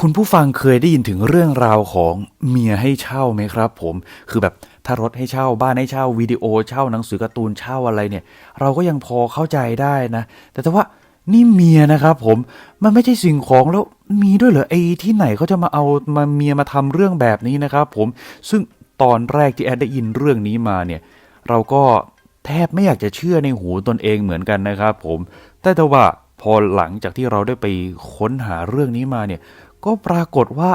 คุณผู้ฟังเคยได้ยินถึงเรื่องราวของเมียให้เช่าไหมครับ ผมคือแบบถ้ารถให้เช่าบ้านให้เช่าวิดีโอเช่าหนังสือการ์ตูนเช่าอะไรเนี่ย เราก็ยังพอเข้าใจได้นะ แต่แต่ว่านี่เมียนะครับผมมันไม่ใช่สิ่งของแล้วมีด้วยเหรอไอ้ที่ไหนเขาจะมาเอามาเมียมาทำเรื่องแบบนี้นะครับผมซึ่งตอนแรกที่แอดได้ยินเรื่องนี้มาเนี่ย เราก็แทบไม่อยากจะเชื่อในหูตนเองเหมือนกันนะครับผมแต่แต่ว่าพอหลังจากที่เราได้ไปค้นหาเรื่องนี้มาเนี่ย ก็ปรากฏว่า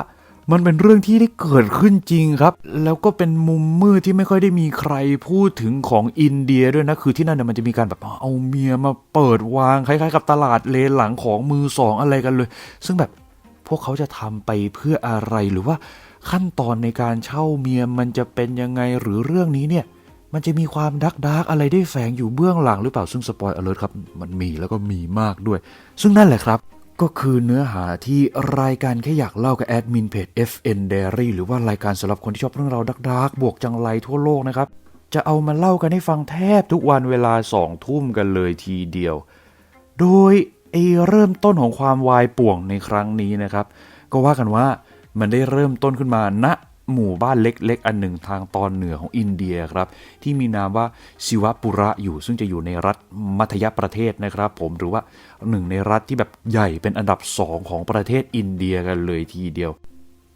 มันเป็นเรื่องที่ได้เกิดขึ้นจริงครับ แล้วก็เป็นมุมมืดที่ไม่ค่อยได้มีใครพูดถึงของอินเดียด้วยนะ คือที่นั่นเนี่ยมันจะมีการแบบเอาเมียมาเปิดวางคล้ายๆ กับตลาดเลนหลังของมือสองอะไรกันเลย ซึ่งแบบพวกเขาจะทำไปเพื่ออะไรหรือว่าขั้นตอนในการเช่าเมียมันจะเป็นยังไงหรือเรื่องนี้เนี่ย มันจะมีความดักดักอะไรได้แฝงอยู่เบื้องหลังหรือเปล่าซึ่งสปอยเลิร์ครับ มันมีแล้วก็มีมากด้วย ซึ่งนั่นแหละครับ ก็คือเนื้อหาที่รายการแค่อยากเล่ากับแอดมินเพจ FN Diary หรือว่ารายการสำหรับคนที่ชอบเรื่องราวดักดักบวกจังไรทั่วโลกนะครับ จะเอามาเล่ากันให้ฟังแทบทุกวันเวลาสองทุ่มกันเลยทีเดียว โดยไอเริ่มต้นของความวายป่วงในครั้งนี้นะครับ ก็ว่ากันว่ามันได้เริ่มต้นขึ้นมาณ หมู่บ้านเล็กๆ อันหนึ่งทางตอนเหนือของอินเดียครับ ที่มีนามว่าชิวปุระอยู่ ซึ่งจะอยู่ในรัฐมัธยประเทศนะครับ ผมหรือว่าหนึ่งในรัฐที่แบบใหญ่เป็นอันดับสองของประเทศอินเดียกันเลยทีเดียว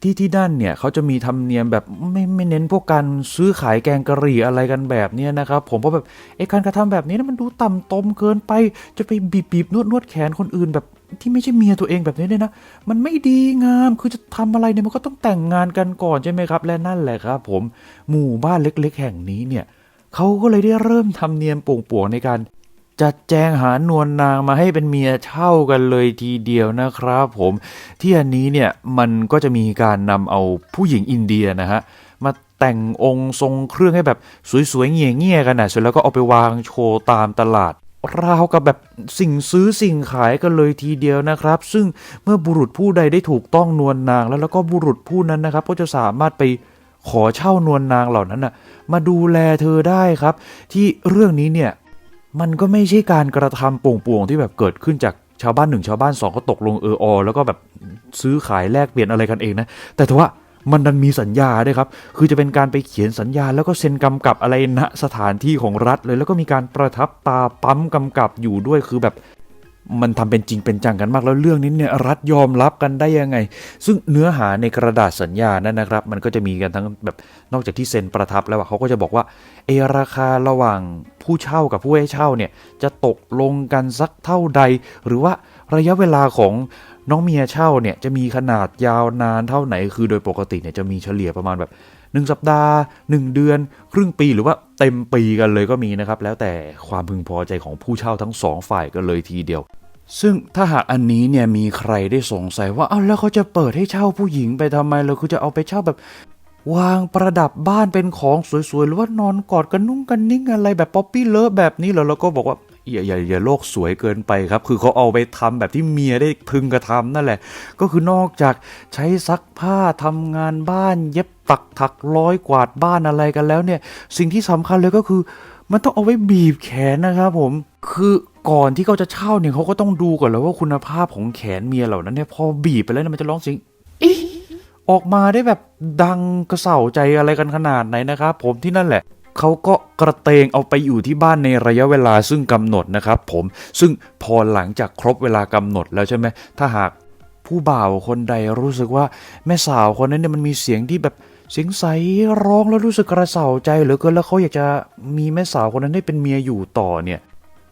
ที่ที่นั่นเนี่ยเขาจะมีธรรมเนียมแบบไม่ไม่เน้นพวกการซื้อขายแกงกะหรี่อะไรกันแบบเนี้ยนะครับ ผมเพราะแบบไอ้การกระทำแบบนี้นะมันดูต่ำตมเกินไป จะไปบีบบีบนวดนวดแขนคนอื่นแบบที่ไม่ใช่เมียตัวเองแบบนี้เนี่ยนะ มันไม่ดีงาม คือจะทำอะไรเนี่ยมันก็ต้องแต่งงานกันก่อนใช่ไหมครับ และนั่นแหละครับ ผมหมู่บ้านเล็ก ๆ แห่งนี้เนี่ยเขาก็เลยได้เริ่มทำเนียมป่วงๆในการ จัดแจงหานวลนางมาให้เป็นเมียเช่ากันเลยทีเดียวนะครับผมที่อันนี้เนี่ยมันก็จะมีการนำเอาผู้หญิงอินเดียนะฮะมาแต่งองค์ทรงเครื่องให้แบบสวยๆเงี่ยๆกันนะเสร็จแล้วก็เอาไปวางโชว์ตามตลาดราวกับแบบสิ่งซื้อสิ่งขายกันเลยทีเดียวนะครับ ซึ่งเมื่อบุรุษผู้ใดได้ถูกต้องนวลนาง แล้วแล้วก็บุรุษผู้นั้นนะครับ ก็จะสามารถไปขอเช่านวลนางเหล่านั้นนะมาดูแลเธอได้ครับ ที่เรื่องนี้เนี่ย มันก็ไม่ใช่การกระทำโป่งๆที่แบบเกิดขึ้นจากชาวบ้านหนึ่งชาวบ้านสองก็ตกลงเอออแล้วก็แบบซื้อขายแลกเปลี่ยนอะไรกันเองนะแต่ถือว่ามันดันมีสัญญาด้วยครับ คือจะเป็นการไปเขียนสัญญาแล้วก็เซ็นกำกับอะไรณสถานที่ของรัฐเลย แล้วก็มีการประทับตาปั๊มกำกับอยู่ด้วย คือแบบ มันทำเป็นจริงเป็นจังกันมากแล้วเรื่องนี้เนี่ยรัฐยอมรับกันได้ยังไง ซึ่งเนื้อหาในกระดาษสัญญานั่นนะครับ มันก็จะมีกันทั้งแบบนอกจากที่เซ็นประทับแล้วเขาก็จะบอกว่าเอราคาระหว่างผู้เช่ากับผู้ให้เช่าเนี่ยจะตกลงกันสักเท่าใด หรือว่าระยะเวลาของน้องเมียเช่าเนี่ยจะมีขนาดยาวนานเท่าไหน คือโดยปกติเนี่ยจะมีเฉลี่ยประมาณแบบ 1 สัปดาห์ 1 เดือน ครึ่งปีหรือว่าเต็มปีกันเลยก็มีนะครับ แล้วแต่ความพึงพอใจของผู้เช่าทั้งสองฝ่ายกันเลยทีเดียว ซึ่งถ้าหากอันนี้เนี่ยมีใครได้สงสัยว่าอ้าวแล้วเขาจะเปิดให้เช่าผู้หญิงไปทำไมเราคือจะเอาไปเช่าแบบ วางประดับบ้านเป็นของสวยๆหรือว่านอนกอดกันนุ่งกันนิ่งอะไรแบบป๊อปปี้เลิฟแบบนี้เหรอเราก็บอกว่า อย่าอย่าอย่าโลกสวยเกินไปครับ คือเขาเอาไปทำแบบที่เมียได้พึงกระทำนั่นแหละ ก็คือนอกจากใช้ซักผ้าทำงานบ้าน เย็บปักถักร้อยกวาดบ้านอะไรกันแล้วเนี่ย สิ่งที่สำคัญเลยก็คือ มันต้องเอาไว้บีบแขนนะครับผมคือก่อนที่เขาจะเช่าเนี่ยเขาก็ต้องดูก่อนแล้วว่าคุณภาพของแขนเมียเหล่านั้นเนี่ยพอบีบไปแล้วมันจะร้องเสียงอออกมาได้แบบดังกระเสาใจอะไรกันขนาดไหนนะครับผมที่นั่นแหละ เขาก็กระเตงเอาไปอยู่ที่บ้านในระยะเวลาซึ่งกำหนดนะครับผมซึ่งพอหลังจากครบเวลากำหนดแล้วใช่ไหมถ้าหากผู้บ่าวคนใดรู้สึกว่าแม่สาวคนนั้นเนี่ยมันมีเสียงที่แบบเสียงใสร้องแล้วรู้สึกกระเสาใจเหลือเกินแล้วเขาอยากจะมีแม่สาวคนนั้นได้เป็นเมียอยู่ต่อเนี่ย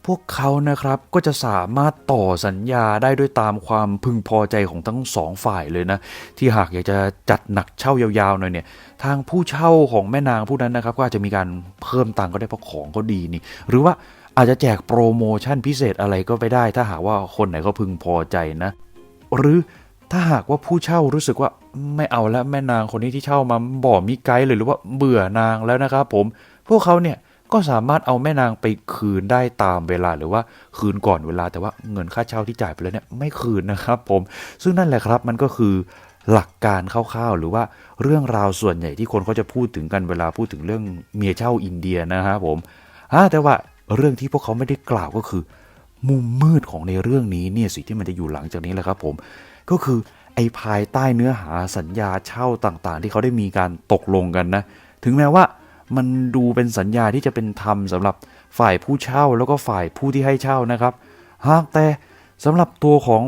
พวกเขานะครับก็จะสามารถต่อสัญญาได้ด้วยตามความพึงพอใจของทั้งสองฝ่ายเลยนะ ที่หากอยากจะจัดหนักเช่ายาวๆหน่อยเนี่ย ทางผู้เช่าของแม่นางผู้นั้นนะครับ ก็อาจจะมีการเพิ่มตังค์ก็ได้เพราะของก็ดีนี่ หรือว่าอาจจะแจกโปรโมชั่นพิเศษอะไรก็ไปได้ ถ้าหากว่าคนไหนเขาพึงพอใจนะ หรือถ้าหากว่าผู้เช่ารู้สึกว่าไม่เอาแล้วแม่นางคนนี้ที่เช่ามาบ่มีไกด์เลยหรือว่าเบื่อนางแล้วนะครับผมพวกเขาเนี่ย ก็สามารถเอาแม่นางไปคืนได้ตามเวลาหรือว่าคืนก่อนเวลา แต่ว่าเงินค่าเช่าที่จ่ายไปแล้วเนี่ยไม่คืนนะครับ ผมซึ่งนั่นแหละครับมันก็คือหลักการคร่าวๆ หรือว่าเรื่องราวส่วนใหญ่ที่คนเขาจะพูดถึงกันเวลาพูดถึงเรื่องเมียเช่าอินเดียนะครับผมแต่ว่าเรื่องที่พวกเขาไม่ได้กล่าวก็คือ มุมมืดของในเรื่องนี้เนี่ยสิที่มันจะอยู่หลังจากนี้แหละครับผมก็คือไอ้ภายใต้เนื้อหาสัญญาเช่าต่างๆ ที่เขาได้มีการตกลงกันนะ ถึงแม้ว่า มันดูเป็นสัญญาที่จะเป็นธรรมสำหรับฝ่ายผู้เช่าแล้วก็ฝ่ายผู้ที่ให้เช่านะครับหากแต่สำหรับตัวของ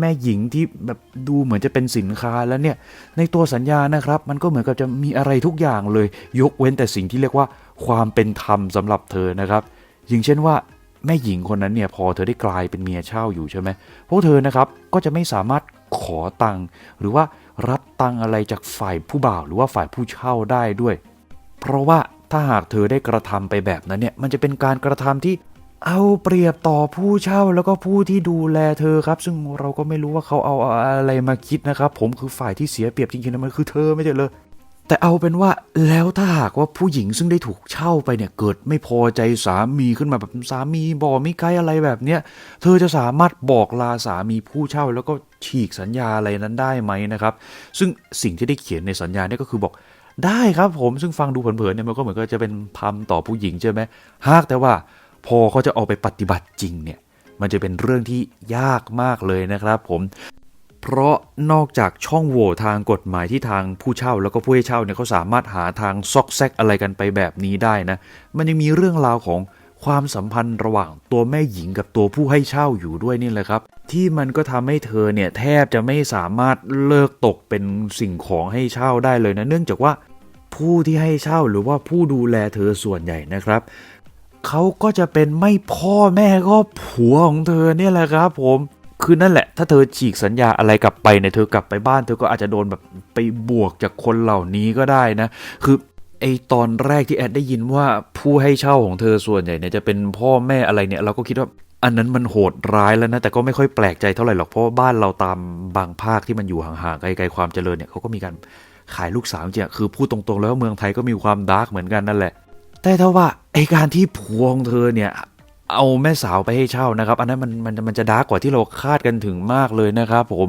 แม่หญิงที่แบบดูเหมือนจะเป็นสินค้าแล้วเนี่ยในตัวสัญญานะครับ มันก็เหมือนกับจะมีอะไรทุกอย่างเลย ยกเว้นแต่สิ่งที่เรียกว่าความเป็นธรรมสำหรับเธอนะครับ อย่างเช่นว่าแม่หญิงคนนั้นเนี่ยพอเธอได้กลายเป็นเมียเช่าอยู่ใช่ไหมพวกเธอนะครับก็จะไม่สามารถขอตังค์หรือว่ารับตังค์อะไรจากฝ่ายผู้บ่าวหรือว่าฝ่ายผู้เช่าได้ด้วย เพราะว่าถ้าหากเธอได้กระทำไปแบบนั้นเนี่ย มันจะเป็นการกระทำที่เอาเปรียบต่อผู้เช่าแล้วก็ผู้ที่ดูแลเธอครับ ซึ่งเราก็ไม่รู้ว่าเขาเอาอะไรมาคิดนะครับ ผมคือฝ่ายที่เสียเปรียบจริงๆนะมันคือเธอไม่ใช่เลย แต่เอาเป็นว่าแล้วถ้าหากว่าผู้หญิงซึ่งได้ถูกเช่าไปเนี่ยเกิดไม่พอใจสามีขึ้นมาแบบสามีบอกไม่ไกลอะไรแบบเนี้ยเธอจะสามารถบอกลาสามีผู้เช่า แล้วก็ฉีกสัญญาอะไรนั้นได้ไหมนะครับ ซึ่งสิ่งที่ได้เขียนในสัญญาเนี่ยก็คือบอก ได้ครับผมซึ่งฟังดูเผินๆเนี่ยมันก็เหมือนกับจะเป็นพัมต่อผู้หญิงใช่ไหมหากแต่ว่าพอเขาจะเอาไปปฏิบัติจริงเนี่ยมันจะเป็นเรื่องที่ยากมากเลยนะครับผมเพราะนอกจากช่องโหว่ทางกฎหมายที่ทางผู้เช่าแล้วก็ผู้ให้เช่าเนี่ยเขาสามารถหาทางซอกแซกอะไรกันไปแบบนี้ได้นะมันยังมีเรื่องราวของความสัมพันธ์ระหว่างตัวแม่หญิงกับตัวผู้ให้เช่าอยู่ด้วยนี่แหละครับ ที่มันก็ทำให้เธอเนี่ยแทบจะไม่สามารถเลิกตกเป็นสิ่งของให้เช่าได้เลยนะ เนื่องจากว่า ผู้ที่ให้เช่าหรือว่าผู้ดูแลเธอส่วนใหญ่นะครับเขาก็จะเป็นไม่พ่อแม่ก็ผัวของเธอเนี่ยแหละครับผมคือนั่นแหละ ถ้าเธอฉีกสัญญาอะไรกลับไปเนี่ยเธอกลับไปบ้าน เธอก็อาจจะโดนแบบไปบวกจากคนเหล่านี้ก็ได้นะ คือไอตอนแรกที่แอดได้ยินว่าผู้ให้เช่าของเธอส่วนใหญ่เนี่ยจะเป็นพ่อแม่อะไรเนี่ย เราก็คิดว่าอันนั้นมันโหดร้ายแล้วนะ แต่ก็ไม่ค่อยแปลกใจเท่าไหร่หรอกเพราะบ้านเราตามบางภาคที่มันอยู่ห่างๆไกลๆความเจริญเนี่ยเขาก็มีการ ขายลูกสาวจริงคือพูดตรงๆ แล้วว่าเมืองไทยก็มีความดาร์กเหมือนกันนั่นแหละ แต่ถ้าว่าไอการที่ผัวของเธอเนี่ยเอาแม่สาวไปให้เช่านะครับ อันนั้นมันมันมันจะดาร์กกว่าที่เราคาดกันถึงมากเลยนะครับผม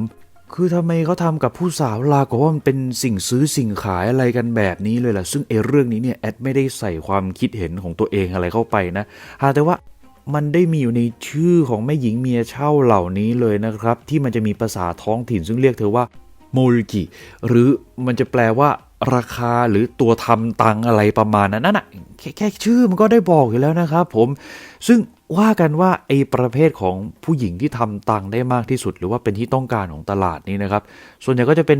คือทำไมเขาทำกับผู้สาวลากับว่ามันเป็นสิ่งซื้อสิ่งขายอะไรกันแบบนี้เลยล่ะ ซึ่งไอเรื่องนี้เนี่ยแอดไม่ได้ใส่ความคิดเห็นของตัวเองอะไรเข้าไปนะหาแต่ว่ามันได้มีอยู่ในชื่อของแม่หญิงเมียเช่าเหล่านี้เลยนะครับ ที่มันจะมีภาษาท้องถิ่นซึ่งเรียกเธอว่า โมลกิหรือมันจะแปลว่าราคาหรือตัวทำตังอะไรประมาณนั้นน่ะแค่แค่ชื่อมันก็ได้บอกอยู่แล้วนะครับผมซึ่งว่ากันว่าไอ้ประเภทของผู้หญิงที่ทำตังได้มากที่สุด หรือว่าเป็นที่ต้องการของตลาดนี้นะครับ ส่วนใหญ่ก็จะเป็น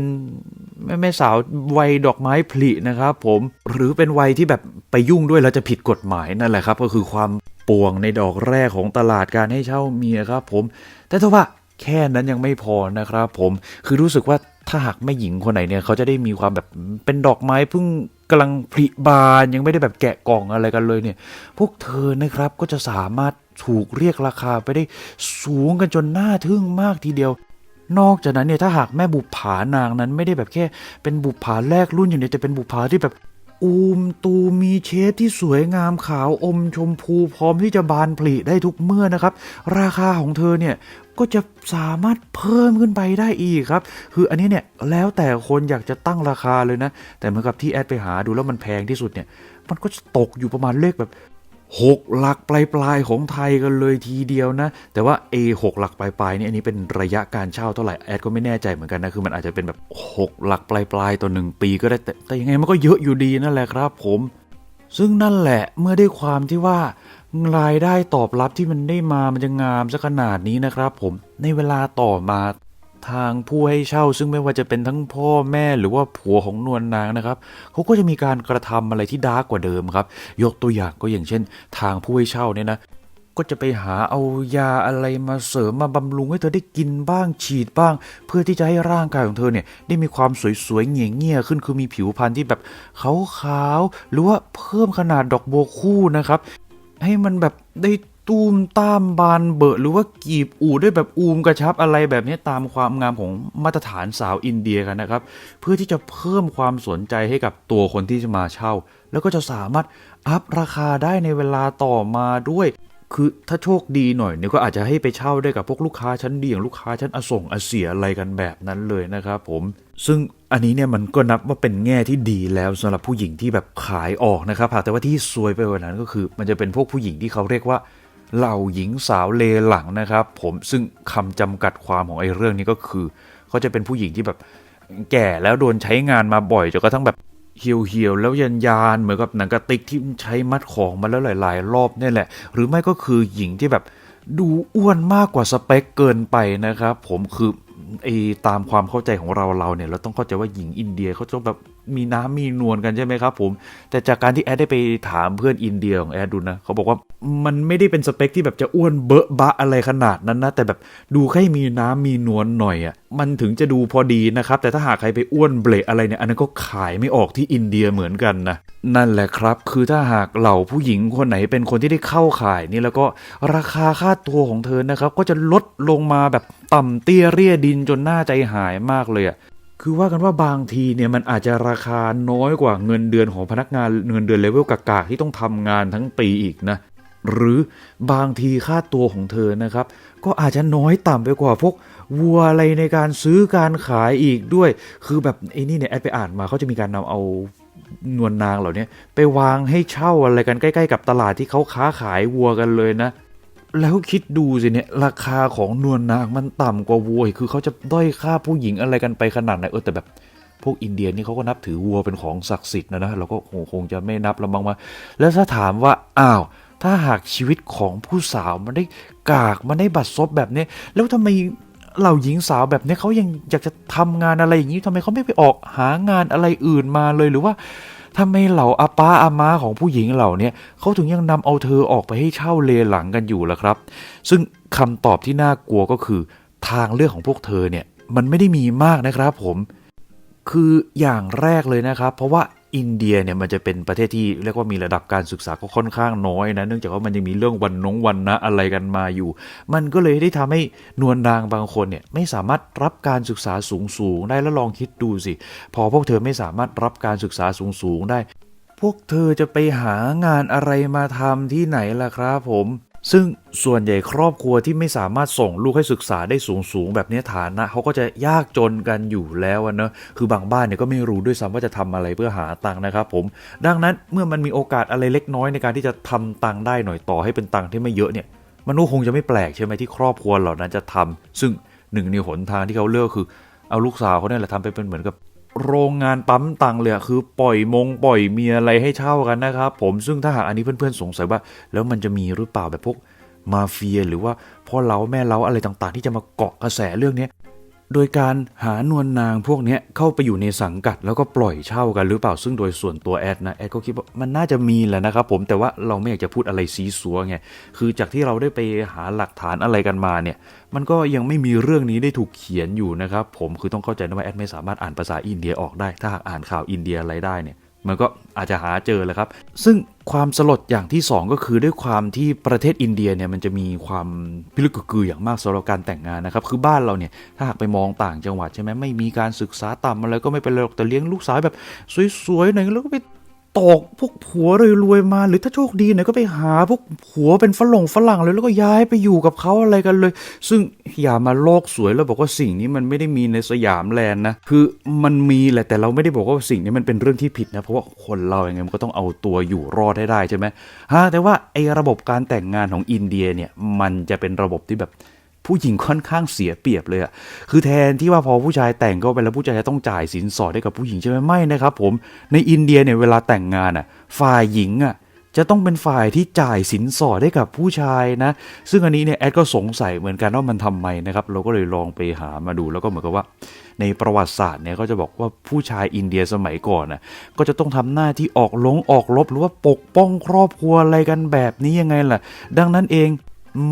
แม่แม่สาววัยดอกไม้ผลินะครับผมหรือเป็นวัยที่แบบไปยุ่งด้วยแล้วจะผิดกฎหมายนั่นแหละครับ ก็คือความป่วงในดอกแรกของตลาดการให้เช่าเมียครับผม แต่ถ้าว่าแค่นั้นยังไม่พอนะครับผมคือรู้สึกว่า ถ้าหากแม่หญิงคนไหนเนี่ยเขาจะได้มีความแบบเป็นดอกไม้เพิ่งกำลังผลิบานยังไม่ได้แบบแกะกล่องอะไรกันเลยเนี่ย พวกเธอนะครับก็จะสามารถถูกเรียกราคาไปได้สูงกันจนน่าทึ่งมากทีเดียวนอกจากนั้นเนี่ยถ้าหากแม่บุปผานางนั้นไม่ได้แบบแค่ เป็นบุปผาแรกรุ่นอย่างเดียวแต่เป็นบุปผาที่แบบ อูมตูมีเชดที่สวยงามขาวอมชมพูพร้อมที่จะบานผลิได้ทุกเมื่อนะครับ ราคาของเธอเนี่ยก็จะสามารถเพิ่มขึ้นไปได้อีกครับ คืออันนี้เนี่ยแล้วแต่คนอยากจะตั้งราคาเลยนะ แต่เหมือนกับที่แอดไปหาดูแล้วมันแพงที่สุดเนี่ย มันก็ตกอยู่ประมาณเลขแบบ หกหลักปลายปลายๆของไทยกันเลยทีเดียวนะ แต่ว่าเอหกหลักปลายปลายนี่อันนี้เป็นระยะการเช่าเท่าไหร่แอดก็ไม่แน่ใจเหมือนกันนะคือมันอาจจะเป็นแบบหกหลักปลายปลายๆต่อหนึ่งปีก็ได้แต่แต่ยังไงมันก็เยอะอยู่ดีนั่นแหละครับผม ซึ่งนั่นแหละเมื่อได้ความที่ว่ารายได้ตอบรับที่มันได้มามันจะงามซะขนาดนี้นะครับผมในเวลาต่อมา ทางผู้ให้เช่าซึ่งไม่ว่าจะเป็นทั้งพ่อแม่หรือว่าผัวของนวลนางนะครับเขาก็จะมีการกระทำอะไรที่ดาร์กกว่าเดิมครับ ยกตัวอย่างก็อย่างเช่น ทางผู้ให้เช่าเนี่ยนะก็จะไปหาเอายาอะไรมาเสริมมาบำรุงให้เธอได้กินบ้างฉีดบ้าง เพื่อที่จะให้ร่างกายของเธอเนี่ยได้มีความสวยๆเงี่ยเงียขึ้นคือมีผิวพรรณที่แบบขาวๆหรือว่าเพิ่มขนาดดอกบัวคู่นะครับ ให้มันแบบได้ ตูมตามบานเบอะหรือว่ากีบอูดด้วยแบบอูมกระชับอะไรแบบนี้ตามความงามของมาตรฐานสาวอินเดียกันนะครับ เพื่อที่จะเพิ่มความสนใจให้กับตัวคนที่จะมาเช่า แล้วก็จะสามารถอัพราคาได้ในเวลาต่อมาด้วยคือถ้าโชคดีหน่อยเนี่ยก็อาจจะให้ไปเช่าได้กับพวกลูกค้าชั้นดีอย่างลูกค้าชั้นอส่งอเสียอะไรกันแบบนั้นเลยนะครับผมซึ่งอันนี้เนี่ยมันก็นับว่าเป็นแง่ที่ดีแล้วสำหรับผู้หญิงที่แบบขายออกนะครับแต่ว่าที่ซวยไปกว่านั้นก็คือ มันจะเป็นพวกผู้หญิงที่เขาเรียกว่า เหล่าหญิงสาวเลหลังนะครับ ผมซึ่งคำจำกัดความของไอ้เรื่องนี้ก็คือก็จะเป็นผู้หญิงที่แบบแก่แล้วโดนใช้งานมาบ่อยจนกระทั่งแบบเหี่ยวเหี่ยวๆแล้วยันยานเหมือนกับหนังกระติกที่ใช้มัดของมาแล้วหลาย ๆ รอบนี่แหละ หรือไม่ก็คือหญิงที่แบบดูอ้วนมากกว่าสเปคเกินไปนะครับ ผมคือไอตามความเข้าใจของเราเราเนี่ยเราต้องเข้าใจว่าหญิงอินเดียเขาจะแบบ มีน้ำมีนวลกันใช่ไหมครับ ผม แต่จากการที่แอดได้ไปถามเพื่อนอินเดียของแอดดูนะเขาบอกว่ามันไม่ได้เป็นสเปคที่แบบจะอ้วนเบอะบะอะไรขนาดนั้นนะ แต่แบบดูแค่มีน้ำมีนวลหน่อยอะ่ะมันถึงจะดูพอดีนะครับ แต่ถ้าหากใครไปอ้วนเบละอะไรเนี่ยอันนั้นก็ขายไม่ออกที่อินเดียเหมือนกันนะนั่นแหละครับ คือถ้าหากเหล่าผู้หญิงคนไหนเป็นคนที่ได้เข้าขายนี่แล้วก็ราคาค่าตัวของเธอนะครับ ก็จะลดลงมาแบบต่ำเตี้ยเรียดินจนหน่าใจหายมากเลยอะ คือว่ากันว่าบางทีเนี่ยมันอาจจะราคาน้อยกว่าเงินเดือนของพนักงานเงินเดือนเลเวลกากๆที่ต้องทำงานทั้งปีอีกนะ หรือบางทีค่าตัวของเธอนะครับ ก็อาจจะน้อยต่ำไปกว่าพวกวัวอะไรในการซื้อการขายอีกด้วย คือแบบไอ้นี่เนี่ยแอดไปอ่านมาเขาจะมีการนำเอานวลนางเหล่านี้ไปวางให้เช่าอะไรกันใกล้ ๆ กับตลาดที่เขาค้าขายวัวกันเลยนะ แล้วคิดดูสิเนี่ย ราคาของนวลนางมันต่ำกว่าวัวคือเขาจะด้อยค่าผู้หญิงอะไรกันไปขนาดไหนเออแต่แบบพวกอินเดียนี่เขาก็นับถือวัวเป็นของศักดิ์สิทธิ์นะนะเราก็คงคงจะไม่นับละมั้งมา แล้วถ้าถามว่าอ้าว ถ้าหากชีวิตของผู้สาวมันได้กากมันได้บัดซบแบบนี้แล้วทำไมเหล่าหญิงสาวแบบนี้เขายังอยากจะทำงานอะไรอย่างนี้ทำไมเขาไม่ไปออกหางานอะไรอื่นมาเลยหรือว่า ทำไมเหล่าอาป้าอาม้าของผู้หญิงเหล่านี้เขาถึงยังนำเอาเธอออกไปให้เช่าเลหลังกันอยู่ล่ะครับ ซึ่งคำตอบที่น่ากลัวก็คือ ทางเลือกของพวกเธอเนี่ยมันไม่ได้มีมากนะครับผมคืออย่างแรกเลยนะครับ เพราะว่า อินเดียเนี่ยมันจะเป็นประเทศที่เรียกว่ามีระดับการศึกษาก็ค่อนข้างน้อยนะเนื่องจากว่ามันยังมีเรื่องวันนงวันนะอะไรกันมาอยู่ มันก็เลยได้ทำให้นวลนางบางคนเนี่ยไม่สามารถรับการศึกษาสูงสูงๆได้แล้วลองคิดดูสิ พอพวกเธอไม่สามารถรับการศึกษาสูงสูงๆได้ พวกเธอจะไปหางานอะไรมาทำที่ไหนล่ะครับผม ซึ่งส่วนใหญ่ครอบครัวที่ไม่สามารถส่งลูกให้ศึกษาได้สูงสูงๆแบบนี้ฐานะเขาก็จะยากจนกันอยู่แล้วเนอะคือบางบ้านเนี่ยก็ไม่รู้ด้วยซ้ำว่าจะทำอะไรเพื่อหาตังค์นะครับผมดังนั้นเมื่อมันมีโอกาสอะไรเล็กน้อยในการที่จะทำตังค์ได้หน่อยต่อให้เป็นตังค์ที่ไม่เยอะเนี่ยมันก็คงจะไม่แปลกใช่ไหมที่ครอบครัวเหล่านั้นจะทำซึ่งหนึ่งในหนทางที่เขาเลือกคือเอาลูกสาวเขาเนี่ยแหละทำไปเป็นเหมือนกับ โรงงานปั๊มตังค์เลยอคือปล่อยมงปล่อยเมียอะไรให้เช่ากันนะครับผมซึ่งถ้าหากอันนี้เพื่อนๆสงสัยว่า แล้วมันจะมีหรือเปล่าแบบพวกมาเฟียหรือว่าพ่อเล้าแม่เล้าอะไรต่างๆ ที่จะมาเกาะกระแสเรื่องนี้ โดยการหานวลนางพวกนี้เข้าไปอยู่ในสังกัดแล้วก็ปล่อยเช่ากันหรือเปล่าซึ่งโดยส่วนตัวแอดนะแอดก็คิดว่ามันน่าจะมีแหละนะครับผมแต่ว่าเราไม่อยากจะพูดอะไรซีซัวไงคือจากที่เราได้ไปหาหลักฐานอะไรกันมาเนี่ย มันก็ยังไม่มีเรื่องนี้ได้ถูกเขียนอยู่นะครับผมคือต้องเข้าใจนะว่าแอดไม่สามารถอ่านภาษาอินเดียออกได้ ถ้าหากอ่านข่าวอินเดียอะไรได้เนี่ย มันก็อาจจะหาเจอแหละครับ ซึ่งความสลดอย่างที่ 2 ก็คือด้วยความที่ประเทศอินเดียเนี่ยมันจะมีความพิลึกกึกกืออย่างมากสำหรับการแต่งงานนะครับ คือบ้านเราเนี่ยถ้าหากไปมองต่างจังหวัดใช่ไหมไม่มีการศึกษาต่ำอะไรก็ไม่เป็นไรหรอกแต่เลี้ยงลูกสาวแบบสวยๆหน่อยแล้วก็ไป ตอกพวกผัวรวยๆมา หรือถ้าโชคดีหน่อยก็ไปหาพวกผัวเป็นฝรั่งฝรั่งเลยแล้วก็ย้ายไปอยู่กับเขาอะไรกันเลย ซึ่งอย่ามาโลกสวยแล้วบอกว่าสิ่งนี้มันไม่ได้มีในสยามแลนด์นะคือมันมีแหละแต่เราไม่ได้บอกว่าสิ่งนี้มันเป็นเรื่องที่ผิดนะเพราะว่าคนเราอย่างไงมันก็ต้องเอาตัวอยู่รอดให้ได้ใช่ไหมฮะแต่ว่าไอ้ระบบการแต่งงานของอินเดียเนี่ยมันจะเป็นระบบที่แบบ ผู้หญิงค่อนข้างเสียเปรียบเลยอะคือแทนที่ว่าพอผู้ชายแต่งก็ไปแล้วผู้ชายจะต้องจ่ายสินสอดให้กับผู้หญิงใช่ไหมไม่นะครับ ผมในอินเดียเนี่ยเวลาแต่งงานอะฝ่ายหญิงอะจะต้องเป็นฝ่ายที่จ่ายสินสอดให้กับผู้ชายนะ ซึ่งอันนี้เนี่ยแอดก็สงสัยเหมือนกันว่ามันทำไมนะครับ เราก็เลยลองไปหามาดูแล้วก็เหมือนกับว่า ในประวัติศาสตร์เนี่ยก็จะบอกว่าผู้ชายอินเดียสมัยก่อนนะก็จะต้องทำหน้าที่ออกลงออกรบหรือว่าปกป้องครอบครัวอะไรกันแบบนี้ยังไงล่ะ ดังนั้นเอง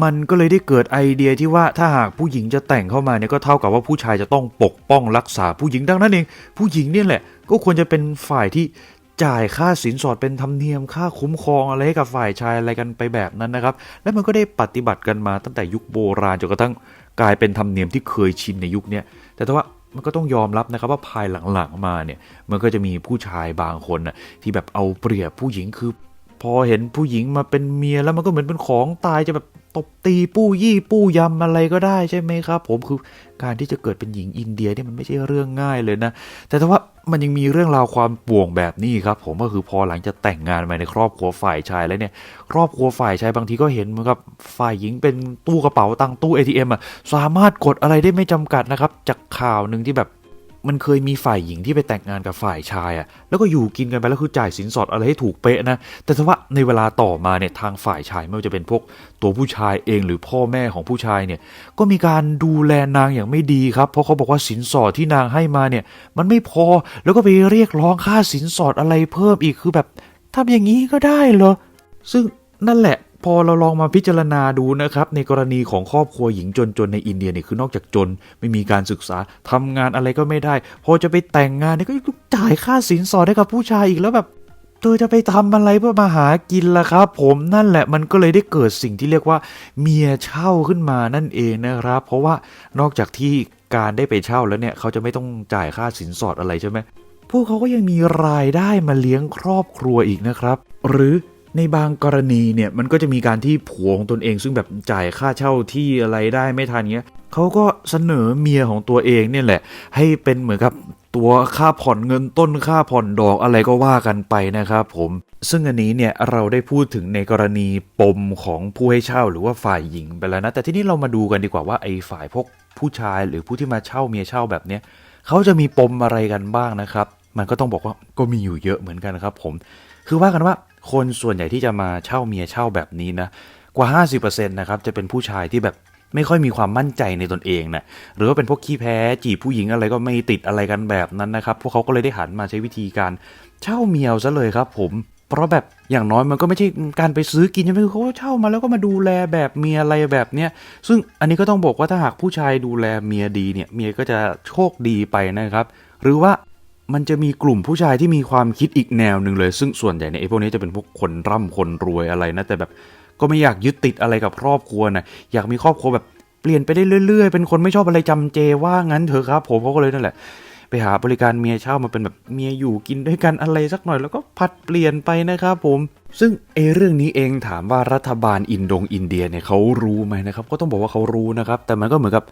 มันก็เลยได้เกิดไอเดียที่ว่าถ้าหากผู้หญิงจะแต่งเข้ามาเนี่ยก็เท่ากับว่าผู้ชายจะต้องปกป้องรักษาผู้หญิงดังนั้นเอง ผู้หญิงเนี่ยแหละ ก็ควรจะเป็นฝ่ายที่จ่ายค่าสินสอดเป็นธรรมเนียมค่าคุ้มครองอะไรให้กับฝ่ายชายอะไรกันไปแบบนั้นนะครับ และมันก็ได้ปฏิบัติกันมาตั้งแต่ยุคโบราณจนกระทั่งกลายเป็นธรรมเนียมที่เคยชินในยุคนี้แต่ว่ามันก็ต้องยอมรับนะครับว่าภายหลังๆมาเนี่ยมันก็จะมีผู้ชายบางคนนะที่แบบเอาเปรียบผู้หญิงคือ พอเห็นผู้หญิงมาเป็นเมียแล้วมันก็เหมือนเป็นของตายจะแบบ ตบตีปู้ยี่ปู้ยำอะไรก็ได้ใช่ไหมครับ ผมคือการที่จะเกิดเป็นหญิงอินเดียเนี่ยมันไม่ใช่เรื่องง่ายเลยนะ แต่ถ้าว่ามันยังมีเรื่องราวความป่วงแบบนี้ครับ ผมก็คือพอหลังจะแต่งงานมาในครอบครัวฝ่ายชายแล้วเนี่ย ครอบครัวฝ่ายชายบางทีก็เห็นเหมือนกับฝ่ายหญิงเป็นตู้กระเป๋าตังตู้ ATM อะสามารถกดอะไรได้ไม่จำกัดนะครับ จากข่าวหนึ่งที่แบบ มันเคยมีฝ่ายหญิงที่ไปแต่งงานกับฝ่ายชายอะ่ะ แล้วก็อยู่กินกันไปแล้วคือจ่ายสินสอดอะไรให้ถูกเป๊ะนะ แต่ถ้าว่าในเวลาต่อมาเนี่ยทางฝ่ายชายไม่ว่าจะเป็นพวกตัวผู้ชายเองหรือพ่อแม่ของผู้ชายเนี่ย ก็มีการดูแลนางอย่างไม่ดีครับ เพราะเขาบอกว่าสินสอดที่นางให้มาเนี่ย มันไม่พอ แล้วก็ไปเรียกร้องค่าสินสอดอะไรเพิ่มอีก คือแบบทำอย่างนี้ก็ได้เหรอ ซึ่งนั่นแหละ พอเราลองมาพิจารณาดูนะครับในกรณีของครอบครัวหญิงจนๆในอินเดียเนี่ยคือนอกจากจน ไม่มีการศึกษาทำงานอะไรก็ไม่ได้ พอจะไปแต่งงานเนี่ยก็ต้องจ่ายค่าสินสอดให้กับผู้ชายอีกแล้วแบบเธอจะไปทำอะไรเพื่อมาหากินล่ะครับผมนั่นแหละมันก็เลยได้เกิดสิ่งที่เรียกว่าเมียเช่าขึ้นมานั่นเองนะครับ เพราะว่านอกจากที่การได้ไปเช่าแล้วเนี่ยเขาจะไม่ต้องจ่ายค่าสินสอดอะไรใช่ไหมพวกเขาก็ยังมีรายได้มาเลี้ยงครอบครัวอีกนะครับ หรือ ในบางกรณีเนี่ยมันก็จะมีการที่ผัวของตนเอง ซึ่งแบบจ่ายค่าเช่าที่อะไรได้ไม่ทันเงี้ยเขาก็เสนอเมียของตัวเองเนี่ยแหละ ให้เป็นเหมือนกับตัวค่าผ่อนเงินต้นค่าผ่อนดอกอะไรก็ว่ากันไปนะครับผมซึ่งอันนี้เนี่ยเราได้พูดถึงในกรณีปมของผู้ให้เช่าหรือว่าฝ่ายหญิงไปแล้วนะ แต่ที่นี้เรามาดูกันดีกว่าว่าไอ้ฝ่ายพวกผู้ชายหรือผู้ที่มาเช่าเมียเช่าแบบเนี้ยเขาจะมีปมอะไรกันบ้างนะครับ มันก็ต้องบอกว่าก็มีอยู่เยอะเหมือนกันครับ ผม คือว่ากันว่า คนส่วนใหญ่ที่จะมาเช่าเมียเช่าแบบนี้นะกว่า 50%นะครับจะเป็นผู้ชายที่แบบไม่ค่อยมีความมั่นใจในตนเองนะหรือว่าเป็นพวกขี้แพ้จีบผู้หญิงอะไรก็ไม่ติดอะไรกันแบบนั้นนะครับพวกเขาก็เลยได้หันมาใช้วิธีการเช่าเมียซะเลยครับผมเพราะแบบอย่างน้อยมันก็ไม่ใช่การไปซื้อกินใช่ไหมคือเขาเช่ามาแล้วก็มาดูแลแบบเมียอะไรแบบเนี้ยซึ่งอันนี้ก็ต้องบอกว่าถ้าหากผู้ชายดูแลเมียดีเนี่ยเมียก็จะโชคดีไปนะครับ หรือว่า มันจะมีกลุ่มผู้ชายที่มีความคิดอีกแนวหนึ่งเลย ซึ่งส่วนใหญ่ในไอ้พวกนี้จะเป็นพวกคนร่ำคนรวยอะไรนะ แต่แบบก็ไม่อยากยึดติดอะไรกับครอบครัวนะอยากมีครอบครัวแบบเปลี่ยนไปได้เรื่อยๆ เป็นคนไม่ชอบอะไรจำเจว่างั้นเถอะครับ ผมเขาก็เลยนั่นแหละ ไปหาบริการเมียเช่ามาเป็นแบบเมียอยู่กินด้วยกันอะไรสักหน่อยแล้วก็ผัดเปลี่ยนไปนะครับผม ซึ่งเอเรื่องนี้เองถามว่ารัฐบาลอินโดงอินเดียเนี่ยเขารู้ไหมนะครับ ก็ต้องบอกว่าเขารู้นะครับ แต่มันก็เหมือนกับ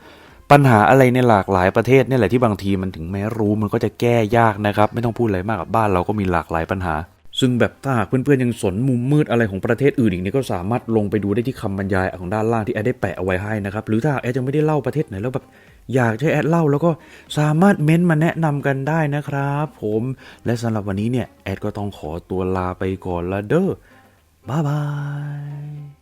ปัญหาอะไรในหลากหลายประเทศนี่แหละที่บางทีมันถึงแม้รู้มันก็จะแก้ยากนะครับ ไม่ต้องพูดอะไรมากกับบ้านเราก็มีหลากหลายปัญหา ซึ่งแบบถ้าหากเพื่อนๆยังสนมุมมืดอะไรของประเทศอื่นอีกเนี่ยก็สามารถลงไปดูได้ที่คำบรรยายของด้านล่างที่แอดได้แปะเอาไว้ให้นะครับหรือถ้าแอดยังไม่ได้เล่าประเทศไหนแล้วแบบอยากให้แอดเล่าแล้วก็สามารถเม้นต์มาแนะนำกันได้นะครับผมและสำหรับวันนี้เนี่ยแอดก็ต้องขอตัวลาไปก่อนละเด้อบ๊ายบาย